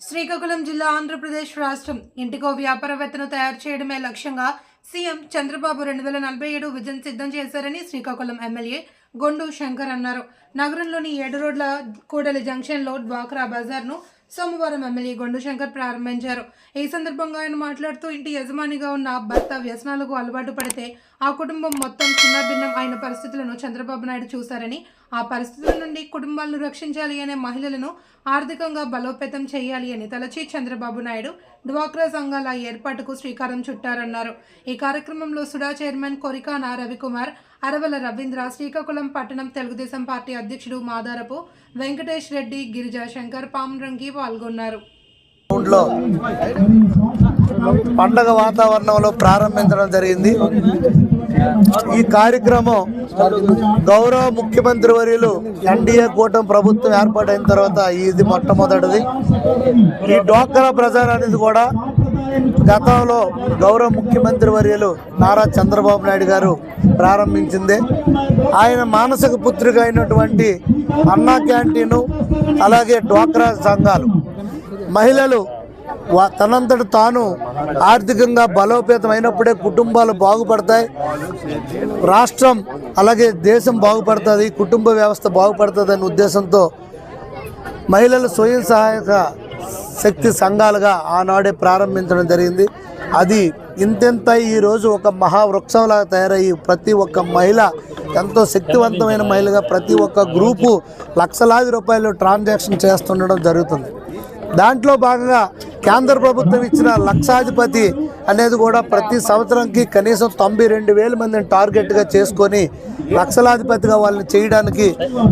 శ్రీకాకుళం జిల్లా ఆంధ్రప్రదేశ్ రాష్ట్రం. ఇంటికో వ్యాపారవేత్తను తయారు చేయడమే లక్ష్యంగా సీఎం చంద్రబాబు రెండు వేల నలభై ఏడు విజన్ సిద్ధం చేశారని శ్రీకాకుళం ఎమ్మెల్యే గొండు శంకర్ అన్నారు. నగరంలోని ఏడు రోడ్ల కూడలి జంక్షన్లో డ్వాక్రా బజార్ను సోమవారం ఎమ్మెల్యే గొండు శంకర్ ప్రారంభించారు. ఈ సందర్భంగా ఆయన మాట్లాడుతూ ఇంటి యజమానిగా ఉన్న భర్త వ్యసనాలకు అలవాటు పడితే ఆ కుటుంబం మొత్తం చిన్నభిన్నం అయిన పరిస్థితులను చంద్రబాబు నాయుడు చూశారని ఆ పరిస్థితుల నుండి కుటుంబాలను రక్షించాలి అనే మహిళలను ఆర్థికంగా బలోపేతం చేయాలి అని తలచి చంద్రబాబు నాయుడు డ్వాక్రా సంఘాల ఏర్పాటుకు శ్రీకారం చుట్టారన్నారు. ఈ కార్యక్రమంలో సుడా చైర్మన్ కొరికానా రవికుమార్ అరవల రవీంద్ర శ్రీకాకుళం పట్టణం తెలుగుదేశం పార్టీ అధ్యక్షుడు మాదారపు వెంకటేష్ రెడ్డి గిరిజా శంకర్ పామరంగి పాల్గొన్నారు. పండగ వాతావరణంలో ప్రారంభించడం జరిగింది. ఈ కార్యక్రమం గౌరవ ముఖ్యమంత్రి వర్యులు ఎన్డీఏ కూటమి ప్రభుత్వం ఏర్పాటైన తర్వాత ఇది మొట్టమొదటిది. ఈ డోక్రా ప్రజార్ అనేది కూడా గతంలో గౌరవ ముఖ్యమంత్రి వర్యులు నారా చంద్రబాబు నాయుడు గారు ప్రారంభించిందే. ఆయన మానసిక పుత్రిక అయినటువంటి అన్నా క్యాంటీను అలాగే డ్వాక్రా సంఘాలు. మహిళలు తనంతట తాను ఆర్థికంగా బలోపేతం అయినప్పుడే కుటుంబాలు బాగుపడతాయి. రాష్ట్రం అలాగే దేశం బాగుపడుతుంది కుటుంబ వ్యవస్థ బాగుపడుతుంది అనే ఉద్దేశంతో మహిళలు స్వయం సహాయక శక్తి సంఘాలుగా ఆనాడే ప్రారంభించడం జరిగింది. అది ఇంతెంత ఈరోజు ఒక మహావృక్షంలాగా తయారయ్యి ప్రతి ఒక్క మహిళ ఎంతో శక్తివంతమైన మహిళగా ప్రతి ఒక్క గ్రూపు లక్షలాది రూపాయలు ట్రాన్సాక్షన్ చేస్తుండడం జరుగుతుంది. దాంట్లో భాగంగా కేంద్ర ప్రభుత్వం ఇచ్చిన లక్షాధిపతి అనేది కూడా ప్రతి సంవత్సరంకి కనీసం తొంభై రెండు వేల మందిని టార్గెట్గా చేసుకొని లక్షలాధిపతిగా వాళ్ళని చేయడానికి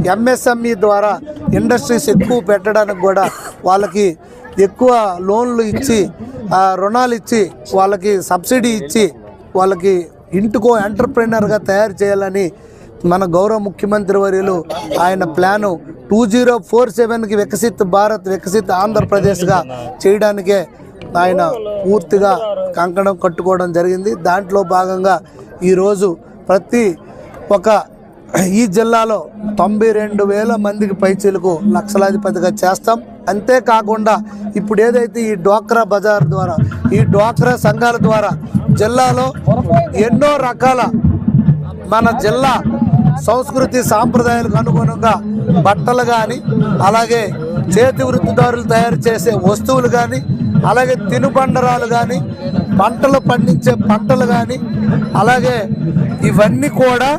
ఎంఎస్ఎంఈ ద్వారా ఇండస్ట్రీస్ ఎక్కువ పెట్టడానికి కూడా వాళ్ళకి ఎక్కువ లోన్లు ఇచ్చి రుణాలు ఇచ్చి వాళ్ళకి సబ్సిడీ ఇచ్చి వాళ్ళకి ఇంటికో ఎంటర్ప్రైనర్గా తయారు చేయాలని మన గౌరవ ముఖ్యమంత్రి వర్యులు ఆయన ప్లాను టూ జీరో ఫోర్ సెవెన్కి వికసిత్ భారత్ వికసిత్ ఆంధ్రప్రదేశ్గా చేయడానికే ఆయన పూర్తిగా కంకణం కట్టుకోవడం జరిగింది. దాంట్లో భాగంగా ఈరోజు ప్రతి ఒక ఈ జిల్లాలో తొంభై రెండు వేల మందికి పైచీలకు లక్షలాధిపతిగా చేస్తాం. అంతేకాకుండా ఇప్పుడు ఏదైతే ఈ డ్వాక్రా బజార్ ద్వారా ఈ డ్వాక్రా సంఘాల ద్వారా జిల్లాలో ఎన్నో రకాల మన జిల్లా సంస్కృతి సాంప్రదాయాలకు అనుగుణంగా బట్టలు కానీ అలాగే చేతి వృత్తిదారులు తయారు చేసే వస్తువులు కానీ అలాగే తినుబండరాలు కానీ పంటలు పండించే పంటలు కానీ అలాగే ఇవన్నీ కూడా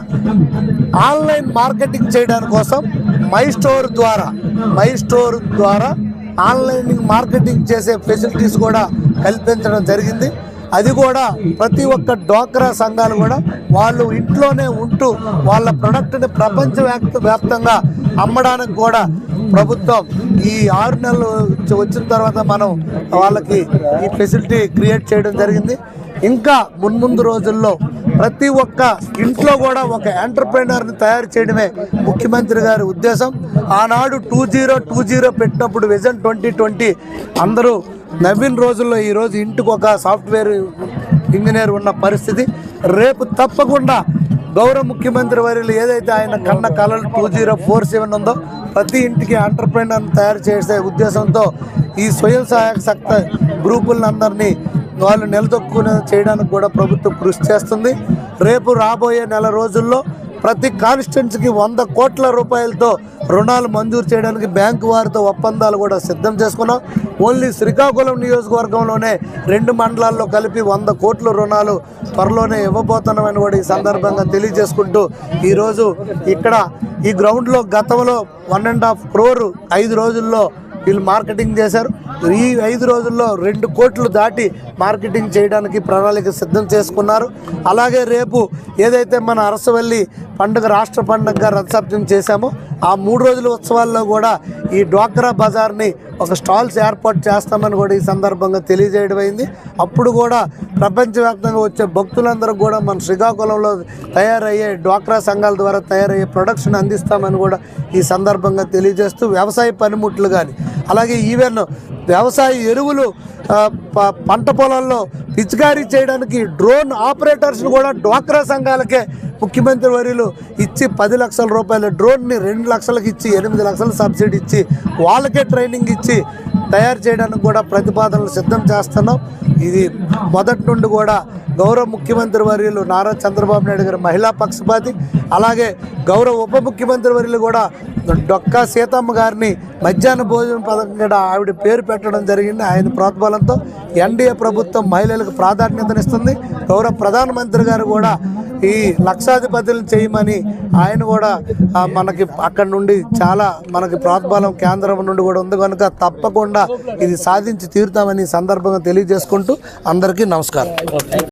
ఆన్లైన్ మార్కెటింగ్ చేయడానికి కోసం మై స్టోర్ ద్వారా మై స్టోర్ ద్వారా ఆన్లైన్ మార్కెటింగ్ చేసే ఫెసిలిటీస్ కూడా కల్పించడం జరిగింది. అది కూడా ప్రతి ఒక్క డోక్రా సంఘాలు కూడా వాళ్ళు ఇంట్లోనే ఉంటూ వాళ్ళ ప్రొడక్ట్ని ప్రపంచ వ్యాప్త వ్యాప్తంగా అమ్మడానికి కూడా ప్రభుత్వం ఈ ఆరు నెలలు వచ్చిన తర్వాత మనం వాళ్ళకి ఈ ఫెసిలిటీ క్రియేట్ చేయడం జరిగింది. ఇంకా మున్ముందు రోజుల్లో ప్రతి ఒక్క ఇంట్లో కూడా ఒక ఎంటర్ప్రైనర్ని తయారు చేయడమే ముఖ్యమంత్రి గారి ఉద్దేశం. ఆనాడు టూ జీరో టూ జీరో పెట్టినప్పుడు విజన్ ట్వంటీ ట్వంటీ అందరూ నవ్విన రోజుల్లో ఈరోజు ఇంటికి ఒక సాఫ్ట్వేర్ ఇంజనీర్ ఉన్న పరిస్థితి. రేపు తప్పకుండా గౌరవ ముఖ్యమంత్రి వర్యులు ఏదైతే ఆయన కన్న కళలు టూ జీరో ఫోర్ సెవెన్ ఉందో ప్రతి ఇంటికి ఎంటర్ప్రైనర్ తయారు చేసే ఉద్దేశంతో ఈ స్వయం సహాయక శక్తి గ్రూపులందరినీ వాళ్ళు నిలదొక్కునే చేయడానికి కూడా ప్రభుత్వం కృషి చేస్తుంది. రేపు రాబోయే నెల రోజుల్లో ప్రతి కాన్స్టిట్యున్సీకి వంద కోట్ల రూపాయలతో రుణాలు మంజూరు చేయడానికి బ్యాంకు వారితో ఒప్పందాలు కూడా సిద్ధం చేసుకున్నాం. ఓన్లీ శ్రీకాకుళం నియోజకవర్గంలోనే రెండు మండలాల్లో కలిపి వంద కోట్ల రుణాలు త్వరలోనే ఇవ్వబోతున్నామని కూడా ఈ సందర్భంగా తెలియజేసుకుంటూ ఈరోజు ఇక్కడ ఈ గ్రౌండ్లో గతంలో వన్ అండ్ హాఫ్ క్రోర్ ఐదు రోజుల్లో వీళ్ళు మార్కెటింగ్ చేశారు. ఈ ఐదు రోజుల్లో రెండు కోట్లు దాటి మార్కెటింగ్ చేయడానికి ప్రణాళిక సిద్ధం చేసుకున్నారు. అలాగే రేపు ఏదైతే మన అరసవల్లి పండుగ రాష్ట్ర పండుగగా రథసప్తం చేశామో ఆ మూడు రోజుల ఉత్సవాల్లో కూడా ఈ డ్వాక్రా బజార్ని ఒక స్టాల్స్ ఏర్పాటు చేస్తామని కూడా ఈ సందర్భంగా తెలియజేయడం అయింది. అప్పుడు కూడా ప్రపంచవ్యాప్తంగా వచ్చే భక్తులందరూ కూడా మన శ్రీకాకుళంలో తయారయ్యే డ్వాక్రా సంఘాల ద్వారా తయారయ్యే ప్రొడక్షన్ అందిస్తామని కూడా ఈ సందర్భంగా తెలియజేస్తూ వ్యవసాయ పనిముట్లు కానీ అలాగే ఈవెన్ వ్యవసాయ ఎరువులు ప- పంట పొలాల్లో పిచికారీ చేయడానికి డ్రోన్ ఆపరేటర్స్ని కూడా డ్వాక్రా సంఘాలకే ముఖ్యమంత్రి వర్యులు ఇచ్చి పది లక్షల రూపాయల డ్రోన్ని రెండు లక్షలకు ఇచ్చి ఎనిమిది లక్షల సబ్సిడీ ఇచ్చి వాళ్ళకే ట్రైనింగ్ ఇచ్చి తయారు చేయడానికి కూడా ప్రతిపాదనలు సిద్ధం చేస్తున్నాం. ఇది మొదటి నుండి కూడా గౌరవ ముఖ్యమంత్రి వర్యులు నారా చంద్రబాబు నాయుడు గారు మహిళా పక్షపాతి అలాగే గౌరవ ఉప ముఖ్యమంత్రి వర్యులు కూడా డొక్కా సీతమ్మ గారిని మధ్యాహ్న భోజన పథకం కూడా ఆవిడ పేరు పెట్టడం జరిగింది. ఆయన ప్రోత్బలంతో ఎన్డీఏ ప్రభుత్వం మహిళలకు ప్రాధాన్యతనిస్తుంది. గౌరవ ప్రధానమంత్రి గారు కూడా ఈ లక్షాధిపతులను చేయమని ఆయన కూడా మనకి అక్కడ నుండి చాలా మనకి ప్రోత్బలం కేంద్రం నుండి కూడా ఉంది. కనుక తప్పకుండా ఇది సాధించి తీరుతామని సందర్భంగా తెలియజేసుకుంటూ అందరికీ నమస్కారం.